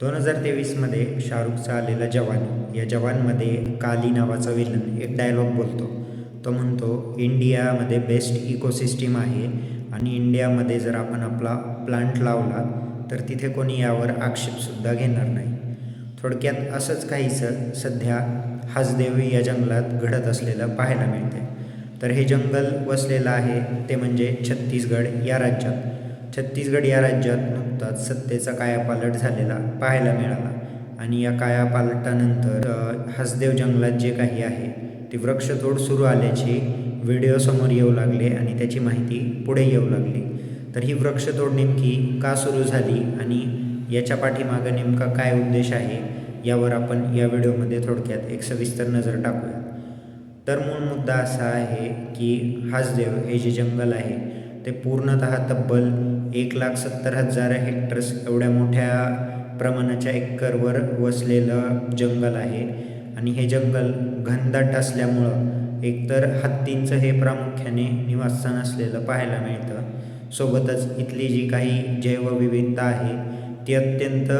दोन हजार तेवीसमध्ये शाहरुखचा आलेला जवान. या जवानमध्ये काली नावाचा विलन एक डायलॉग बोलतो. तो म्हणतो इंडियामध्ये बेस्ट इकोसिस्टीम आहे आणि इंडियामध्ये जर आपण आपला प्लांट लावला तर तिथे कोणी यावर आक्षेपसुद्धा घेणार नाही. थोडक्यात असंच काहीसं सध्या हासदेव या जंगलात घडत असलेलं पाहायला मिळते तर हे जंगल वसलेलं आहे ते म्हणजे छत्तीसगड या राज्यात. छत्तीसगड या राज्यात नुकताच सत्तेचा कायापालट झालेला पाहायला मिळाला. आणि या कायापालटानंतर हसदेव जंगलात जे काही आहे ती वृक्षतोड सुरू आल्याचे व्हिडिओ समोर येऊ लागले आणि त्याची माहिती पुढे येऊ लागली. तर ही वृक्षतोड नेमकी का सुरू झाली आणि याच्या पाठीमागं नेमका काय उद्देश आहे यावर आपण या व्हिडिओमध्ये थोडक्यात एक सविस्तर नजर टाकूया. तर मूळ मुद्दा असा आहे की हासदेव हे जे जंगल आहे ते पूर्णतः तब्बल एक लाख सत्तर हजार हेक्टर्स एवढ्या मोठ्या प्रमाणाच्या एकरवर वसलेलं जंगल आहे. आणि हे जंगल घनदाट असल्यामुळं एकतर हत्तींचं हे प्रामुख्याने निवासस्थान असलेलं पाहायला मिळतं. सोबतच इथली जी काही जैवविविधता आहे ती अत्यंत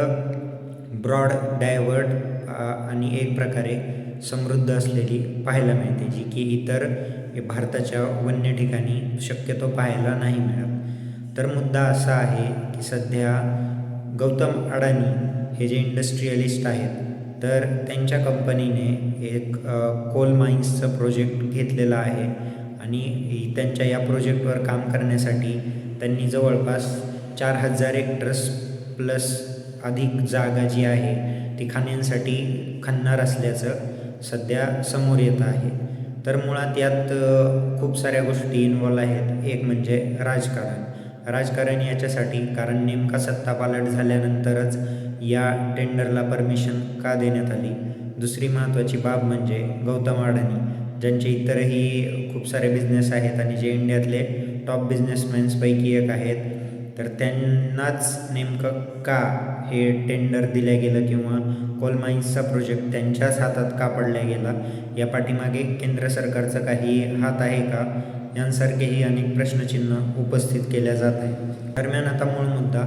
ब्रॉड डायवर्ट आणि एक प्रकारे समृद्ध असलेली पाहायला मिळते जी की इतर भारताच्या वन्य ठिकाणी शक्यतो पाहायला नाही मिळत. तर मुद्दा असा आहे की सध्या गौतम अडानी हे जे इंडस्ट्रियलिस्ट आहेत तर त्यांच्या कंपनीने एक कोल माइन्सचं प्रोजेक्ट घेतलेला आहे आणि त्यांच्या या प्रोजेक्टवर काम करण्यासाठी त्यांनी जवळपास चार हजार हेक्टर्स प्लस अधिक जागा जी आहे ती खाण्यांसाठी खणणार असल्याचं सध्या समोर येत आहे. तर मुळात यात खूप साऱ्या गोष्टी इन्वॉल्व आहेत. एक म्हणजे राजकारण. राजकारण याच्यासाठी कारण नेमका सत्तापालट झाल्यानंतरच या टेंडरला परमिशन का देण्यात आली? दुसरी महत्त्वाची बाब म्हणजे गौतम अडाणी ज्यांचे इतरही खूप सारे बिझनेस आहेत आणि जे इंडियातले टॉप बिझनेसमॅन्सपैकी एक आहेत तर त्यांनाच नेमकं का हे टेंडर दिलं गेलं किंवा कोलमाइन्सचा प्रोजेक्ट त्यांच्याच हातात का पडला गेला? या पाठीमागे केंद्र सरकारचा काही हात आहे का? यांसारखेही अनेक प्रश्नचिन्ह उपस्थित केल्या जात आहे दरम्यान आता मूळ मुद्दा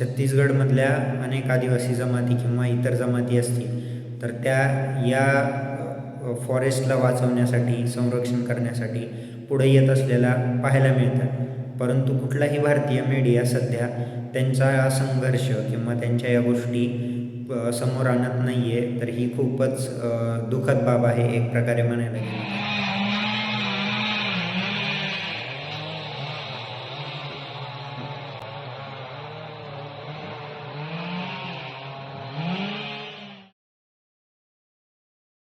छत्तीसगडमधल्या अनेक आदिवासी जमाती किंवा इतर जमाती असतील तर त्या या फॉरेस्टला वाचवण्यासाठी संरक्षण करण्यासाठी पुढे येत असलेल्या पाहायला मिळतात. परंतु कुठलाही भारतीय मीडिया सध्या त्यांचा हा संघर्ष किंवा त्यांच्या या गोष्टी समोर आणत नाही आहे तर ही खूपच दुःखद बाब आहे एक प्रकारे म्हणायला गेलं